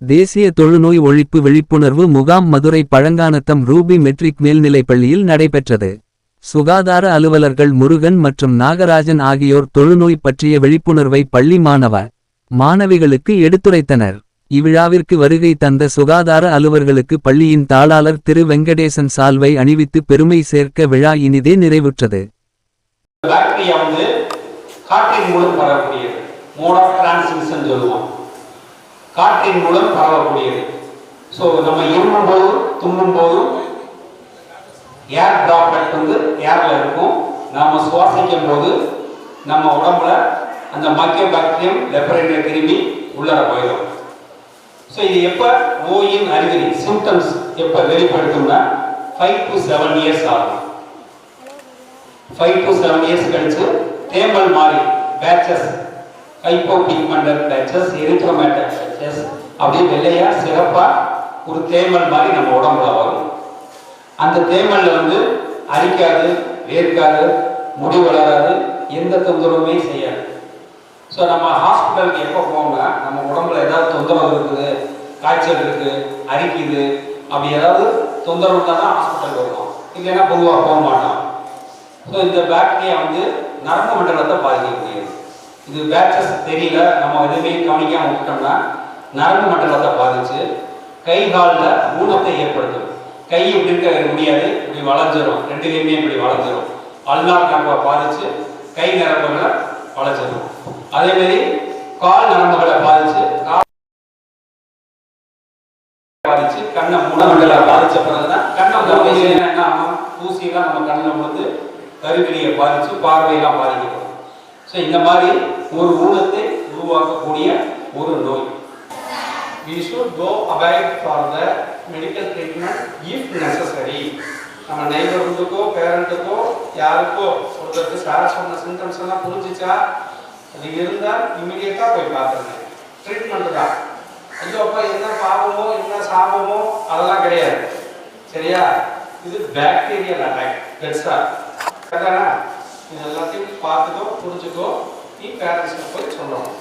தேசிய தொழுநோய் ஒழிப்பு விழிப்புணர்வு முகாம் மதுரை பழங்கானத்தம் ரூபி மெட்ரிக் மேல்நிலைப்பள்ளியில் நடைபெற்றது. சுகாதார அலுவலர்கள் முருகன் மற்றும் நாகராஜன் ஆகியோர் தொழுநோய் பற்றிய விழிப்புணர்வை பள்ளி மாணவ மாணவிகளுக்கு எடுத்துரைத்தனர். இவ்விழாவிற்கு வருகை தந்த சுகாதார அலுவலர்களுக்கு பள்ளியின் தாளாளர் திரு வெங்கடேசன் சால்வை அணிவித்து பெருமை சேர்க்க விழா இனிதே நிறைவுற்றது. காற்றின் மூலம் பரவக்கூடியது. ஸோ நம்ம இருமும் போதும் தும்மும் போதும் ஏர் டிராப்லெட் வந்து ஏரில் இருக்கும். நாம் சுவாசிக்கும் போது நம்ம உடம்புல அந்த மக்கிய பாக்டீரியம் லெப்பரேட்டர் கிருமி உள்ளர போயிடும். ஸோ இது எப்போ? நோயின் அறிகுறி சிம்டம்ஸ் எப்போ வெளிப்படுத்தும்னா ஃபைவ் டு செவன் இயர்ஸ் ஆகும். ஃபைவ் டு செவன் இயர்ஸ் கழிச்சு தேம்பல் மாறி patches hypopigmented patches erythematous patches அப்படியே வெள்ளையா சிறப்பா ஒரு தேமல் மாதிரி நம்ம உடம்புல வரும். அந்த தேமல்ல வந்து அரிக்காது வேர்க்காது முடி வளராது எந்த தொந்தரவுமே செய்யாது. ஸோ நம்ம ஹாஸ்பிட்டலுக்கு எப்போ போகணும்னா நம்ம உடம்புல ஏதாவது தொந்தரவு இருக்குது காய்ச்சல் இருக்குது அரிக்குது அப்படி ஏதாவது தொந்தரவு இருந்தால் தான் ஹாஸ்பிட்டல் வருவோம். இல்லைன்னா பொதுவாக போக மாட்டோம். ஸோ இந்த பாக்டீரியா வந்து நரம்பு மண்டலத்தை பாதிக்கக்கூடியது. இது பேட்சஸ் தெரியல. நம்ம எதுவுமே கவனிக்காம விட்டோம்னா நரம்பு மண்டலத்தை பாதிச்சு கை காலில் ஊனத்தை ஏற்படுத்தும். கை இப்படி இருக்க முடியாது இப்படி வளைஞ்சிரும் ரெண்டு கையுமே இப்படி வளைஞ்சிரும் அல்னார் நரம்பை பாதிச்சு கை நரம்புகளை வளைஞ்சிரும் அதேமாரி கால் நரம்புகளை பாதிச்சு கால் பாதிச்சு கண்ணை மூலமண்டல பாதிச்ச பிறகுதான் கண்ணை மூலம் என்ன ஆகும்? ஊசியெல்லாம் நம்ம கண்ணில் விழுந்து கருவிலியை பாதிச்சு பார்வையெல்லாம் பாதிக்கப்படும். ஸோ இந்த மாதிரி ஒரு ஊனத்தை உருவாக்கக்கூடிய ஒரு நோய். We should go abide for the medical treatment if necessary. நம்ம நெய்பர்ஹுட்டுக்கோ பேரண்ட்டுக்கோ யாருக்கோ ஒருத்தருக்கு சார் சொன்ன சிம்டம்ஸ் எல்லாம் புரிஞ்சிச்சா? அது இருந்தால் இமீடியட்டாக போய் பார்த்துருங்க. ட்ரீட்மெண்ட் தான். ஐயோ அப்பா என்ன பாவமோ என்ன சாபமோ அதெல்லாம் கிடையாது. சரியா? இது பேக்டீரியல் அட்டாக் பெட்ஸா கரெக்டானா? இது எல்லாத்தையும் பார்த்துக்கோ புரிஞ்சுக்கோ நீ பேரண்ட்ஸ்க்கு போய் சொல்லணும்.